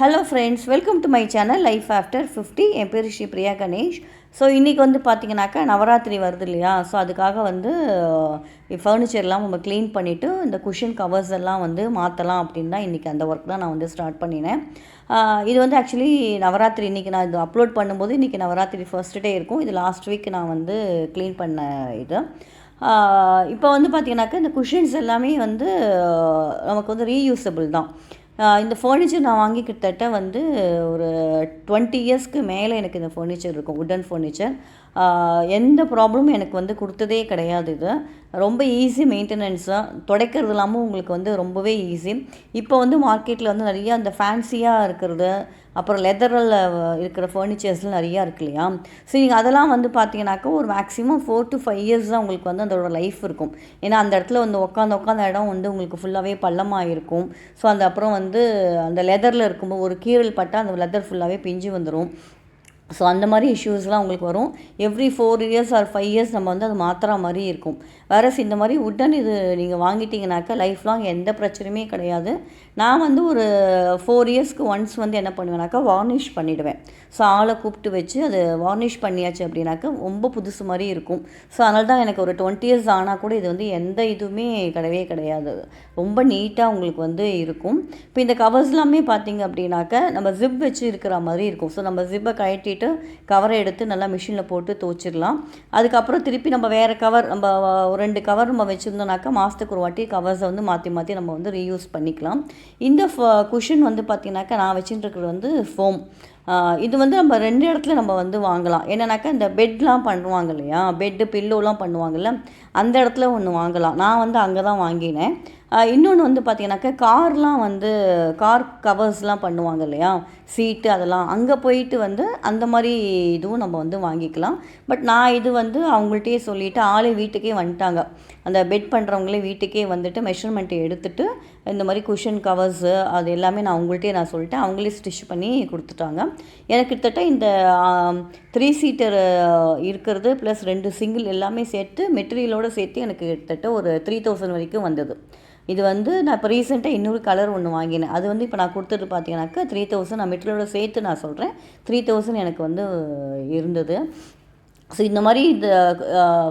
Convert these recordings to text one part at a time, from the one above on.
Hello friends welcome to my channel life after fifty என் பேர் Sri Priya Ganesh. So இன்றைக்கி வந்து பார்த்தீங்கன்னாக்கா நவராத்திரி வருது இல்லையா? ஸோ அதுக்காக வந்து ஃபர்னிச்சர்லாம் நம்ம க்ளீன் பண்ணிவிட்டு இந்த குஷன் கவர்ஸ் எல்லாம் வந்து மாற்றலாம் அப்படின்னு தான் இன்றைக்கி அந்த ஒர்க் தான் நான் வந்து ஸ்டார்ட் பண்ணினேன். இது வந்து ஆக்சுவலி நவராத்திரி இன்றைக்கி நான் இது அப்லோட் பண்ணும்போது இன்றைக்கி நவராத்திரி ஃபர்ஸ்ட் டே இருக்கும். இது லாஸ்ட் வீக் நான் வந்து க்ளீன் பண்ண இது. இப்போ வந்து பார்த்தீங்கன்னாக்கா இந்த குஷன்ஸ் எல்லாமே வந்து நமக்கு வந்து ரீயூசபிள் தான். இந்த ஃபர்னிச்சர் நான் வாங்கி கிட்டத்தட்ட வந்து ஒரு டுவெண்ட்டி இயர்ஸ்க்கு மேலே எனக்கு இந்த ஃபர்னிச்சர் இருக்கும் உட்டன் ஃபர்னிச்சர் எந்த ப்ராப்ளமும் எனக்கு வந்து கொடுத்ததே கிடையாது இது. ரொம்ப ஈஸி மெயின்டெனன்ஸாக துடைக்கிறது இல்லாமல் உங்களுக்கு வந்து ரொம்பவே ஈஸி இப்போ வந்து மார்க்கெட்டில் வந்து நிறையா அந்த ஃபேன்சியாக இருக்கிறது அப்புறம் லெதரில் இருக்கிற ஃபர்னிச்சர்ஸ்லாம் நிறையா இருக்கு இல்லையா? ஸோ நீங்கள் அதெல்லாம் வந்து பார்த்தீங்கன்னாக்கா ஒரு maximum four to five years தான் உங்களுக்கு வந்து அதோட லைஃப் இருக்கும். ஏன்னா அந்த இடத்துல வந்து உட்காந்து உட்காந்த இடம் வந்து உங்களுக்கு ஃபுல்லாகவே பள்ளமாக இருக்கும் ஸோ அந்த அப்புறம் வந்து அந்த லெதரில் இருக்கும்போது ஒரு கீறல் பட்டால் அந்த லெதர் ஃபுல்லாகவே பிஞ்சு வந்துடும் ஸோ அந்த மாதிரி இஷ்யூஸ்லாம் உங்களுக்கு வரும். Every four years or five years நம்ம வந்து அது மாத்திரா மாதிரி இருக்கும். வேறஸ் இந்த மாதிரி உட்டன் இது நீங்கள் வாங்கிட்டீங்கனாக்கா லைஃப் லாங் எந்த பிரச்சனையுமே கிடையாது. நான் வந்து ஒரு ஃபோர் இயர்ஸ்க்கு ஒன்ஸ் வந்து என்ன பண்ணுவேனாக்கா வார்னிஷ் பண்ணிவிடுவேன் ஸோ ஆளை கூப்பிட்டு வச்சு அது வார்னிஷ் பண்ணியாச்சு அப்படின்னாக்கா ரொம்ப புதுசு மாதிரி இருக்கும். ஸோ அதனால தான் எனக்கு ஒரு டுவெண்ட்டி இயர்ஸ் ஆனால் கூட இது வந்து எந்த இதுவுமே கிடையவே கிடையாது. ரொம்ப நீட்டாக உங்களுக்கு வந்து இருக்கும். இப்போ இந்த கவர்ஸ் எல்லாமே பார்த்தீங்க அப்படின்னாக்கா நம்ம ஜிப் வச்சு இருக்கிற மாதிரி இருக்கும். ஸோ நம்ம ஜிப்பை கழட்டிட்டு கவரை எடுத்து நல்லா மிஷினில் போட்டு துவச்சிடலாம். அதுக்கப்புறம் திருப்பி நம்ம வேறு கவர் நம்ம ஒரு ரெண்டு கவர் நம்ம வச்சுருந்தோம்னாக்கா மாதத்துக்கு ஒரு வாட்டி கவர்ஸை வந்து மாற்றி மாற்றி நம்ம வந்து ரீயூஸ் பண்ணிக்கலாம். இந்த குஷன் வந்து பார்த்திங்கனாக்கா நான் வச்சுட்டு இருக்கிறது வந்து ஃபோம் இது வந்து நம்ம ரெண்டு இடத்துல நம்ம வந்து வாங்கலாம். என்னன்னாக்கா இந்த பெட்லாம் பண்ணுவாங்க இல்லையா? பெட்டு பில்லோலாம் பண்ணுவாங்கல்ல? அந்த இடத்துல ஒன்று வாங்கலாம். நான் வந்து அங்கே தான் வாங்கினேன். இன்னொன்று வந்து பார்த்தீங்கன்னாக்கா கார்லாம் வந்து கார் கவர்ஸ்லாம் பண்ணுவாங்க இல்லையா? சீட்டு அதெல்லாம். அங்கே போயிட்டு வந்து அந்த மாதிரி இதுவும் நம்ம வந்து வாங்கிக்கலாம். பட் நான் இது வந்து அவங்கள்ட்டே சொல்லிவிட்டு ஆளே வீட்டுக்கே வந்துட்டாங்க. அந்த பெட் பண்ணுறவங்களே வீட்டுக்கே வந்துட்டு மெஷர்மெண்ட் எடுத்துட்டு இந்த மாதிரி குஷன் கவர்ஸு அது எல்லாமே நான் அவங்கள்ட்டே நான் சொல்லிட்டேன் அவங்களே ஸ்டிச் பண்ணி கொடுத்துட்டாங்க. எனக்கு கிட்டத்தட்ட இந்த த்ரீ சீட்டர் இருக்கிறது ப்ளஸ் ரெண்டு சிங்கிள் எல்லாமே சேர்த்து மெட்டீரியலோடு சேர்த்து எனக்கு கிட்டத்தட்ட ஒரு த்ரீ தௌசண்ட் வரைக்கும் வந்தது. இது வந்து நான் இப்போ ரீசெண்டாக இன்னொரு கலர் ஒன்று வாங்கினேன். அது வந்து இப்போ நான் கொடுத்துட்டு பார்த்தீங்கன்னாக்கா த்ரீ தௌசண்ட் நான் மெட்டீரியலோட சேர்த்து நான் சொல்கிறேன் த்ரீ தௌசண்ட் எனக்கு வந்து இருந்தது. ஸோ இந்த மாதிரி இந்த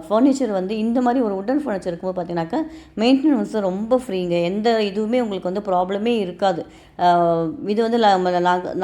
ஃபர்னிச்சர் வந்து இந்த மாதிரி ஒரு உட்டன் ஃபர்னிச்சர் இருக்கும்போது பார்த்தீங்கன்னாக்கா மெயின்டெனன்ஸ் ரொம்ப ஃப்ரீங்க எந்த இதுவுமே உங்களுக்கு வந்து ப்ராப்ளமே இருக்காது. இது வந்து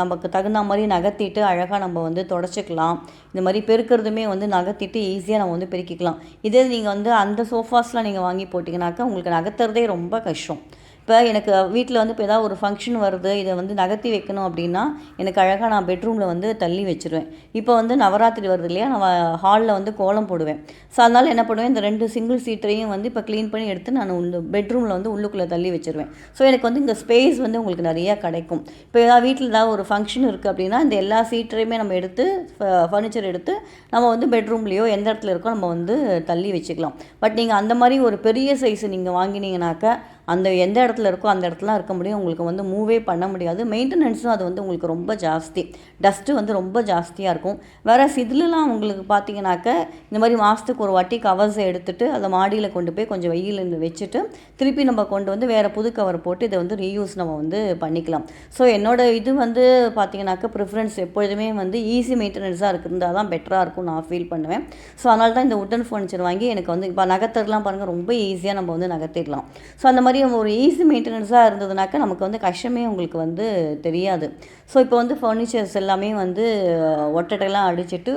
நமக்கு தகுந்த மாதிரி நகர்த்திட்டு அழகாக நம்ம வந்து தொடச்சிக்கலாம். இந்த மாதிரி பெருக்கிறதுமே வந்து நகர்த்திட்டு ஈஸியாக நம்ம வந்து பெருக்கிக்கலாம். இதே நீங்கள் வந்து அந்த சோஃபாஸ்லாம் நீங்கள் வாங்கி போட்டிங்கனாக்கா உங்களுக்கு நகர்த்துறதே ரொம்ப கஷ்டம். இப்போ எனக்கு வீட்டில் வந்து இப்போ ஏதாவது ஒரு ஃபங்க்ஷன் வருது இதை வந்து நகர்த்தி வைக்கணும் அப்படின்னா எனக்கு அழகாக நான் பெட்ரூமில் வந்து தள்ளி வச்சுருவேன். இப்போ வந்து நவராத்திரி வருது இல்லையா நான் ஹாலில் வந்து கோலம் போடுவேன். ஸோ அதனால் என்ன பண்ணுவேன் இந்த ரெண்டு சிங்கிள் சீட்டரையும் வந்து இப்போ க்ளீன் பண்ணி எடுத்து நான் உள்ள பெட்ரூமில் வந்து உள்ளுக்குள்ளே தள்ளி வச்சுருவேன். ஸோ எனக்கு வந்து இந்த ஸ்பேஸ் வந்து உங்களுக்கு நிறையா கிடைக்கும். இப்போ ஏதாவது வீட்டில் ஏதாவது ஒரு ஃபங்க்ஷன் இருக்குது அப்படின்னா இந்த எல்லா சீட்டரையுமே நம்ம எடுத்து ஃபர்னிச்சர் எடுத்து நம்ம வந்து பெட்ரூம்லேயோ எந்த இடத்துல இருக்கோ நம்ம வந்து தள்ளி வச்சுக்கலாம். பட் நீங்கள் அந்த மாதிரி ஒரு பெரிய சைஸ் நீங்கள் வாங்கினீங்கனாக்கா அந்த எந்த இடத்துல இருக்கோ அந்த இடத்துல இருக்க முடியும். உங்களுக்கு வந்து மூவே பண்ண முடியாது. மெயின்டெனன்ஸும் அது வந்து உங்களுக்கு ரொம்ப ஜாஸ்தி. டஸ்ட்டு வந்து ரொம்ப ஜாஸ்தியாக இருக்கும். வேறு இதுலலாம் உங்களுக்கு பார்த்தீங்கன்னாக்க இந்த மாதிரி மாதத்துக்கு ஒரு வாட்டி கவர்ஸை எடுத்துகிட்டு அதை மாடியில் கொண்டு போய் கொஞ்சம் வெயில் வச்சுட்டு திருப்பி நம்ம கொண்டு வந்து வேறு புது கவர் போட்டு இதை வந்து ரீயூஸ் நம்ம வந்து பண்ணிக்கலாம். ஸோ என்னோட இது வந்து பார்த்தீங்கன்னாக்க ப்ரிஃபரன்ஸ் எப்பொழுதுமே வந்து ஈஸி மெயின்டெனன்ஸாக இருந்தால் தான் பெட்டராக இருக்கும் நான் ஃபீல் பண்ணுவேன். ஸோ அதனால தான் இந்த உட்டன் ஃபர்னிச்சர் வாங்கி எனக்கு வந்து இப்போ நகர்த்துறதுலாம் பாருங்கள் ரொம்ப ஈஸியாக நம்ம வந்து நகர்த்திடலாம். ஸோ அந்த மாதிரி மாதிரி ஒரு ஈஸி மெயின்டெனன்ஸாக இருந்ததுனாக்கா நமக்கு வந்து கஷ்டமே உங்களுக்கு வந்து தெரியாது. ஸோ இப்போ வந்து ஃபர்னிச்சர்ஸ் எல்லாமே வந்து ஒட்டட்டைலாம் அடிச்சுட்டு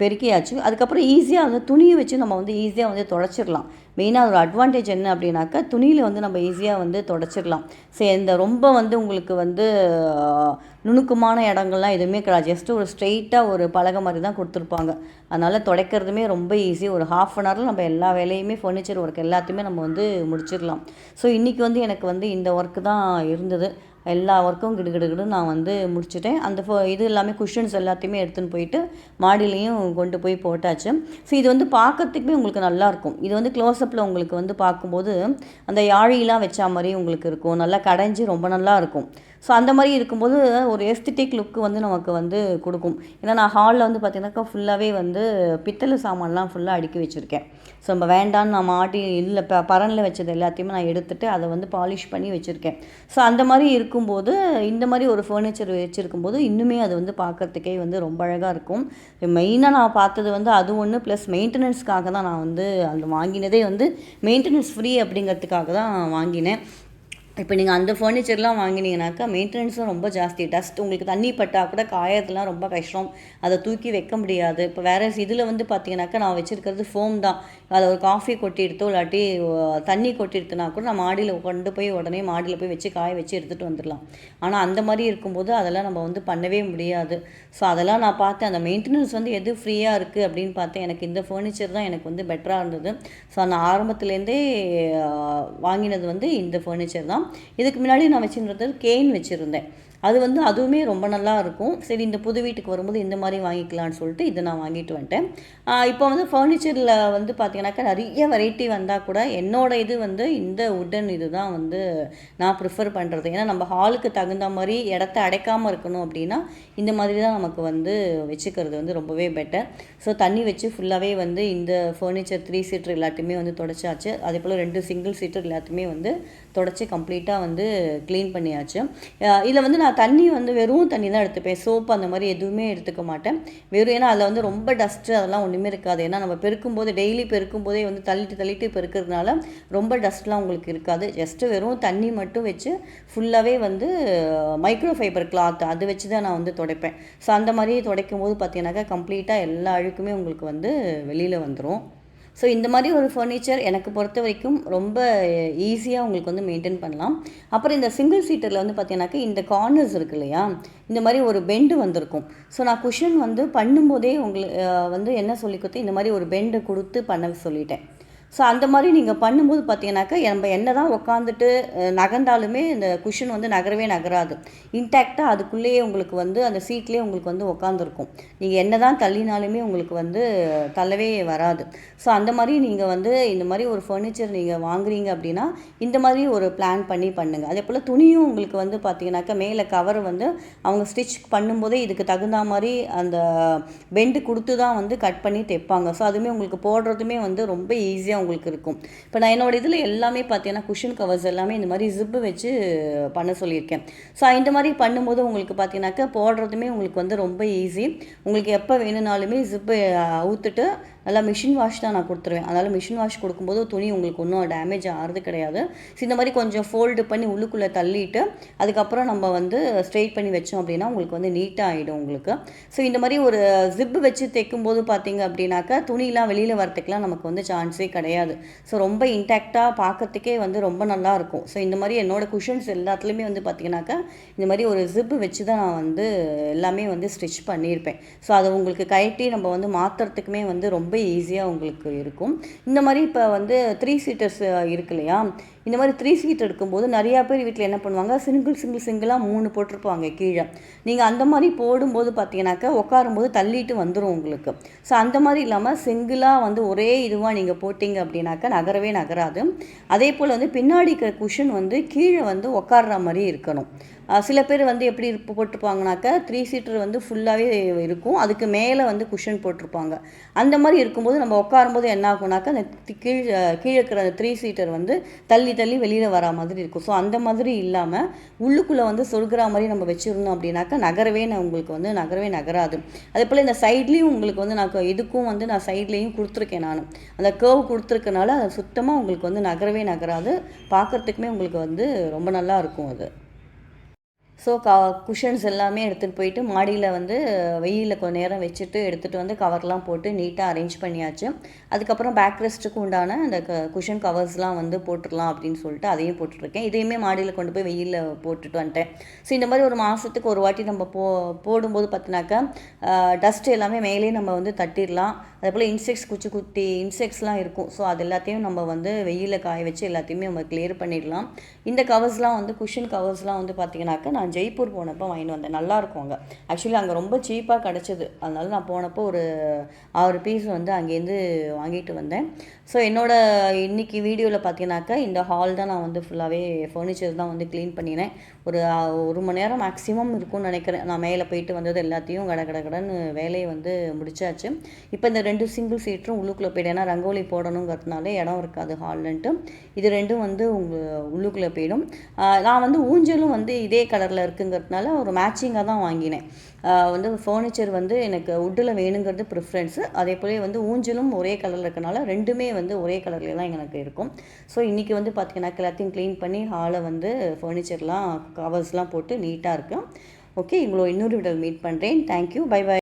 பெருக்கியாச்சு. அதுக்கப்புறம் ஈஸியாக வந்து துணியை வச்சு நம்ம வந்து ஈஸியாக வந்து தொலைச்சிடலாம் மெயினாக ஒரு அட்வான்டேஜ் என்ன அப்படின்னாக்கா துணியில் வந்து நம்ம ஈஸியாக வந்து தொடச்சிடலாம். சரி இந்த ரொம்ப வந்து உங்களுக்கு வந்து நுணுக்கமான இடங்கள்லாம் எதுவுமே கிடையாது. ஜஸ்ட்டு ஒரு ஸ்ட்ரெயிட்டாக ஒரு பலகை மாதிரி தான் கொடுத்துருப்பாங்க. அதனால் துடைக்கிறதுமே ரொம்ப ஈஸி ஒரு ஹாஃப் அன் ஹவரில் நம்ம எல்லா வேலையுமே ஃபர்னிச்சர் ஒர்க் எல்லாத்தையுமே நம்ம வந்து முடிச்சிடலாம். ஸோ இன்றைக்கி வந்து எனக்கு வந்து இந்த ஒர்க்கு தான் இருந்தது. எல்லா ஒர்க்கும் கிடுகிடுகிடு நான் வந்து முடிச்சுட்டேன். அந்த ஃபோ இது எல்லாமே குஷன்ஸ் எல்லாத்தையுமே எடுத்துன்னு போயிட்டு மாடிலையும் கொண்டு போய் போட்டாச்சு. ஸோ இது வந்து பார்க்கறதுக்குமே உங்களுக்கு நல்லாயிருக்கும் இது வந்து க்ளோஸ்அப்பில் உங்களுக்கு வந்து பார்க்கும்போது அந்த யாழிலாம் வச்சா மாதிரி உங்களுக்கு இருக்கும். நல்லா கடைஞ்சி ரொம்ப நல்லா இருக்கும். ஸோ அந்த மாதிரி இருக்கும்போது ஒரு எஸ்தெட்டிக் லுக்கு வந்து நமக்கு வந்து கொடுக்கும். ஏன்னா நான் ஹாலில் வந்து பார்த்திங்கனாக்கா ஃபுல்லாகவே வந்து பித்தளை சாமான்லாம் ஃபுல்லாக அடுக்கி வச்சுருக்கேன். ஸோ நம்ம வேண்டான்னு நான் மாட்டி இல்லை ப பரனில் வச்சது எல்லாத்தையுமே நான் எடுத்துகிட்டு அதை வந்து பாலிஷ் பண்ணி வச்சுருக்கேன். ஸோ அந்த மாதிரி இருக்கும்போது இந்த மாதிரி ஒரு ஃபர்னிச்சர் வச்சுருக்கும்போது இன்னுமே அது வந்து பார்க்கறதுக்கே வந்து ரொம்ப அழகாக இருக்கும். மெயினாக நான் பார்த்தது வந்து அது ஒன்று ப்ளஸ் மெயின்டெனன்ஸ்க்காக தான் நான் வந்து அந்த வாங்கினதே வந்து மெயின்டெனன்ஸ் ஃப்ரீ அப்படிங்கிறதுக்காக தான் வாங்கினேன். இப்போ நீங்கள் அந்த ஃபர்னிச்சர்லாம் வாங்கினீங்கனாக்கா மெயின்டெனன்ஸும் ரொம்ப ஜாஸ்தி. டஸ்ட் உங்களுக்கு தண்ணி பட்டால் கூட காயறதுலாம் ரொம்ப கஷ்டம். அதை தூக்கி வைக்க முடியாது. இப்போ வேறு இதில் வந்து பார்த்தீங்கன்னாக்கா நான் வச்சுருக்கிறது ஃபோம் தான். அதை ஒரு காஃபி கொட்டி எடுத்தோ இல்லாட்டி தண்ணி கொட்டி எடுத்தனா கூட நான் மாடியில் கொண்டு போய் உடனே மாடியில் போய் வச்சு காய வச்சு எடுத்துகிட்டு வந்துடலாம். ஆனால் அந்த மாதிரி இருக்கும்போது அதெல்லாம் நம்ம வந்து பண்ணவே முடியாது. ஸோ அதெல்லாம் நான் பார்த்தேன். அந்த மெயின்டெனன்ஸ் வந்து எது ஃப்ரீயாக இருக்குது அப்படின்னு பார்த்தேன். எனக்கு இந்த ஃபர்னிச்சர் தான் எனக்கு வந்து பெட்டராக இருந்தது. ஸோ நான் ஆரம்பத்துலேருந்தே வாங்கினது வந்து இந்த ஃபர்னிச்சர் தான். இதுக்கு முன்னாடி நான் வச்சுருந்தது கேன் வச்சுருந்தேன். அது வந்து அதுவுமே ரொம்ப நல்லா இருக்கும். சரி இந்த புது வீட்டுக்கு வரும்போது இந்த மாதிரி வாங்கிக்கலாம்னு சொல்லிட்டு இதை நான் வாங்கிட்டு வந்துட்டேன். இப்போ வந்து ஃபர்னிச்சரில் வந்து பார்த்தீங்கன்னாக்கா நிறைய வெரைட்டி வந்தால் கூட என்னோட இது வந்து இந்த உட்டன் இது தான் வந்து நான் ப்ரிஃபர் பண்ணுறது ஏன்னா நம்ம ஹாலுக்கு தகுந்த மாதிரி இடத்த அடைக்காமல் இருக்கணும் அப்படின்னா இந்த மாதிரி தான் நமக்கு வந்து வச்சுக்கிறது வந்து ரொம்பவே பெட்டர் ஸோ தண்ணி வச்சு ஃபுல்லாகவே வந்து இந்த ஃபர்னிச்சர் த்ரீ சீட்டர் எல்லாத்தையுமே வந்து தொடச்சாச்சு. அதே போல் ரெண்டு சிங்கிள் சீட்டர் எல்லாத்தையுமே வந்து தொடச்சி கம்ப்ளீட்டாக வந்து க்ளீன் பண்ணியாச்சு. இதில் வந்து நான் நான் தண்ணி வந்து வெறும் தண்ணி தான் எடுத்துப்பேன். சோப்பு அந்த மாதிரி எதுவுமே எடுத்துக்க மாட்டேன். வெறும் ஏன்னா அதில் வந்து ரொம்ப டஸ்ட்டு அதெல்லாம் ஒன்றுமே இருக்காது. ஏன்னா நம்ம பெருக்கும் போது டெய்லி பெருக்கும் போதே வந்து தள்ளிட்டு தள்ளிட்டு பெருக்கிறதுனால ரொம்ப டஸ்ட்லாம் உங்களுக்கு இருக்காது. ஜஸ்ட்டு வெறும் தண்ணி மட்டும் வச்சு ஃபுல்லாகவே வந்து மைக்ரோ ஃபைபர் கிளாத் அது வச்சு தான் நான் வந்து துடைப்பேன். ஸோ அந்த மாதிரி துடைக்கும் போது பார்த்தீங்கன்னாக்கா கம்ப்ளீட்டாக எல்லா அழுக்குமே உங்களுக்கு வந்து வெளியில் வந்துடும் ஸோ இந்த மாதிரி ஒரு ஃபர்னிச்சர் எனக்கு பொறுத்த வரைக்கும் ரொம்ப ஈஸியாக உங்களுக்கு வந்து மெயின்டைன் பண்ணலாம். அப்புறம் இந்த சிங்கிள் சீட்டரில் வந்து பார்த்தீங்கன்னாக்கா இந்த கார்னர்ஸ் இருக்கு இல்லையா? இந்த மாதிரி ஒரு பெண்டு வந்திருக்கும். ஸோ நான் குஷன் வந்து பண்ணும்போதே உங்களுக்கு வந்து என்ன சொல்லி கொடுத்து இந்த மாதிரி ஒரு பெண்டு கொடுத்து பண்ண சொல்லிட்டேன். ஸோ அந்த மாதிரி நீங்கள் பண்ணும்போது பார்த்தீங்கன்னாக்கா நம்ம என்ன தான் உட்காந்துட்டு நகர்ந்தாலுமே இந்த குஷன் வந்து நகரவே நகராது. இன்டாக்டாக அதுக்குள்ளேயே உங்களுக்கு வந்து அந்த சீட்லேயே உங்களுக்கு வந்து உட்காந்துருக்கும் நீங்கள் என்ன தான் தள்ளினாலுமே உங்களுக்கு வந்து தள்ளவே வராது. ஸோ அந்த மாதிரி நீங்கள் வந்து இந்த மாதிரி ஒரு ஃபர்னிச்சர் நீங்கள் வாங்குறீங்க அப்படின்னா இந்த மாதிரி ஒரு பிளான் பண்ணி பண்ணுங்கள் அதே போல் துணியும் உங்களுக்கு வந்து பார்த்தீங்கன்னாக்கா மேலே கவர் வந்து அவங்க ஸ்டிச் பண்ணும்போதே இதுக்கு தகுந்த மாதிரி அந்த பெண்டு கொடுத்து தான் வந்து கட் பண்ணி தைப்பாங்க. ஸோ அதுவுமே உங்களுக்கு போடுறதுமே வந்து ரொம்ப ஈஸியாக உங்களுக்கு இருக்கும். இப்போ நான் என்னோட இதில் எல்லாமே பார்த்தீங்கன்னா குஷன் கவர்ஸ் எல்லாமே இந்த மாதிரி ஜிப்பு வச்சு பண்ண சொல்லியிருக்கேன். ஸோ இந்த மாதிரி பண்ணும்போது உங்களுக்கு பார்த்தீங்கன்னாக்கா போடுறதுமே உங்களுக்கு வந்து ரொம்ப ஈஸி உங்களுக்கு எப்போ வேணும்னாலுமே ஜிப்பு அவுத்துட்டு நல்லா மிஷின் வாஷ் தான் நான் கொடுத்துருவேன். அதனால் மிஷின் வாஷ் கொடுக்கும்போது துணி உங்களுக்கு ஒன்றும் டேமேஜ் ஆகிறது கிடையாது. ஸோ இந்த மாதிரி கொஞ்சம் ஃபோல்டு பண்ணி உள்ளுக்குள்ளே தள்ளிட்டு அதுக்கப்புறம் நம்ம வந்து ஸ்ட்ரெயிட் பண்ணி வச்சோம் அப்படின்னா உங்களுக்கு வந்து நீட்டாக ஆகிடும் உங்களுக்கு. ஸோ இந்த மாதிரி ஒரு ஜிப்பு வச்சு தைக்கும்போது பார்த்தீங்க அப்படின்னாக்கா துணிலாம் வெளியில் வரத்துக்குலாம் நமக்கு வந்து சான்ஸே கிடையாது. ஸோ ரொம்ப இன்டாக்டாக பார்க்கறதுக்கே வந்து ரொம்ப நல்லா இருக்கும். ஸோ இந்த மாதிரி என்னோடய குஷன்ஸ் எல்லாத்துலேயுமே வந்து பார்த்தீங்கன்னாக்கா இந்த மாதிரி ஒரு ஜிப்பு வச்சு தான் நான் வந்து எல்லாமே வந்து ஸ்டிச் பண்ணியிருப்பேன். ஸோ அதை உங்களுக்கு கயட்டி நம்ம வந்து மாற்றுறதுக்குமே வந்து ரொம்ப ஈஸியாக உங்களுக்கு இருக்கும். இந்த மாதிரி இப்போ வந்து த்ரீ சீட்டர்ஸ் இருக்கு இல்லையா? இந்த மாதிரி த்ரீ சீட் எடுக்கும்போது நிறையா பேர் வீட்டில் என்ன பண்ணுவாங்க? சிங்கிள் சிங்கிள் சிங்கிளாக மூணு போட்டிருப்பாங்க கீழே. நீங்கள் அந்த மாதிரி போடும்போது பார்த்தீங்கன்னாக்கா உட்காரும்போது தள்ளிட்டு வந்துடும் உங்களுக்கு. ஸோ அந்த மாதிரி இல்லாமல் சிங்கிளாக வந்து ஒரே இதுவாக நீங்கள் போட்டிங்க அப்படின்னாக்கா நகரவே நகராது. அதே போல் வந்து பின்னாடி இருக்கிற குஷன் வந்து கீழே வந்து உட்கார்ற மாதிரி இருக்கணும். சில பேர் வந்து எப்படி இருப்பு போட்டிருப்பாங்கனாக்கா த்ரீ சீட்டர் வந்து ஃபுல்லாகவே இருக்கும். அதுக்கு மேலே வந்து குஷன் போட்டிருப்பாங்க. அந்த மாதிரி இருக்கும்போது நம்ம உட்காரும்போது என்ன ஆகும்னாக்கா அந்த கீழ் கீழே இருக்கிற அந்த த்ரீ சீட்டர் வந்து தள்ளி தள்ளி வெளியில் வரா மாதிரி இருக்கும். ஸோ அந்த மாதிரி இல்லாமல் உள்ளுக்குள்ளே வந்து சொருகிற மாதிரி நம்ம வச்சுருந்தோம் அப்படின்னாக்கா நகரவே நான் உங்களுக்கு வந்து நகரவே நகராது. அதே போல் இந்த சைட்லேயும் உங்களுக்கு வந்து நான் இதுக்கும் வந்து நான் சைட்லேயும் கொடுத்துருக்கேன் நான். அந்த கேர்வ் கொடுத்துருக்கனால அது சுத்தமாக உங்களுக்கு வந்து நகரவே நகராது. பார்க்குறதுக்குமே உங்களுக்கு வந்து ரொம்ப நல்லா இருக்கும் அது. ஸோ க குஷன்ஸ் எல்லாமே எடுத்துகிட்டு போயிட்டு மாடியில் வந்து வெயிலில் கொஞ்ச நேரம் வச்சுட்டு எடுத்துகிட்டு வந்து கவர்லாம் போட்டு நீட்டாக அரேஞ்ச் பண்ணியாச்சு. அதுக்கப்புறம் பேக் ரெஸ்ட்டுக்கு உண்டான அந்த க குஷன் கவர்ஸ்லாம் வந்து போட்டுடலாம் அப்படின்னு சொல்லிட்டு அதையும் போட்டுட்ருக்கேன். இதையுமே மாடியில் கொண்டு போய் வெயிலில் போட்டுட்டு வந்துட்டேன். ஸோ இந்த மாதிரி ஒரு மாதத்துக்கு ஒரு வாட்டி நம்ம போ போடும்போது பார்த்தினாக்கா டஸ்ட் எல்லாமே மேலே நம்ம வந்து தட்டிடலாம். அதே போல் இன்செக்ட்ஸ் குச்சி குட்டி இன்செக்ட்ஸ்லாம் இருக்கும். ஸோ அது எல்லாத்தையும் நம்ம வந்து வெயிலில் காய வச்சு எல்லாத்தையுமே நம்ம கிளியர் பண்ணிடலாம். இந்த கவர்ஸ்லாம் வந்து குஷன் கவர்ஸ்லாம் வந்து பார்த்தீங்கன்னாக்க நான் ஜெய்ப்பூர் போனப்போ வாங்கிட்டு வந்தேன். நல்லா இருக்கும் அங்கே. ஆக்சுவலி அங்கே ரொம்ப சீப்பாக கிடச்சிது. அதனால நான் போனப்போ ஒரு ஆறு பீஸ் வந்து அங்கேருந்து வாங்கிட்டு வந்தேன். ஸோ என்னோட இன்றைக்கி வீடியோவில் பார்த்தீங்கன்னாக்கா இந்த ஹால் தான் நான் வந்து ஃபுல்லாகவே ஃபர்னிச்சர் தான் வந்து க்ளீன் பண்ணினேன். ஒரு ஒரு மணி நேரம் மேக்ஸிமம் இருக்கும்னு நினைக்கிறேன். நான் மேலே போயிட்டு வந்தது எல்லாத்தையும் கட கட கடன்னு வேலையை வந்து முடிச்சாச்சு. இப்போ இந்த ரெண்டு சிங்கிள் சீட்டரும் உள்ளுக்குள்ளே போயிடும் ஏன்னா ரங்கோலி போடணுங்கிறதுனால இடம் இருக்காது ஹால்லன்ட்டு இது ரெண்டும் வந்து உங்கள் உள்ளுக்குள்ளே போயிடும். நான் வந்து ஊஞ்சலும் வந்து இதே கலரில் இருக்குங்கிறதுனால ஒரு மேட்சிங்காக தான் வாங்கினேன். வந்து ஃபர்னிச்சர் வந்து எனக்கு வுட்டில் வேணுங்கிறது ப்ரிஃபரன்ஸு அதே போல் வந்து ஊஞ்சலும் ஒரே கலரில் இருக்கனால ரெண்டுமே வந்து ஒரே கலர்லேயே தான் எனக்கு இருக்கும். ஸோ இன்றைக்கி வந்து பார்த்திங்கன்னா எல்லாத்தையும் க்ளீன் பண்ணி ஹாலை வந்து ஃபர்னிச்சர்லாம் கவர்ஸ்லாம் போட்டு நீட்டாக இருக்கும் ஓகே இவ்வளோ இன்னொரு வீடியோ மீட் பண்ணுறேன் தேங்க்யூ பை பை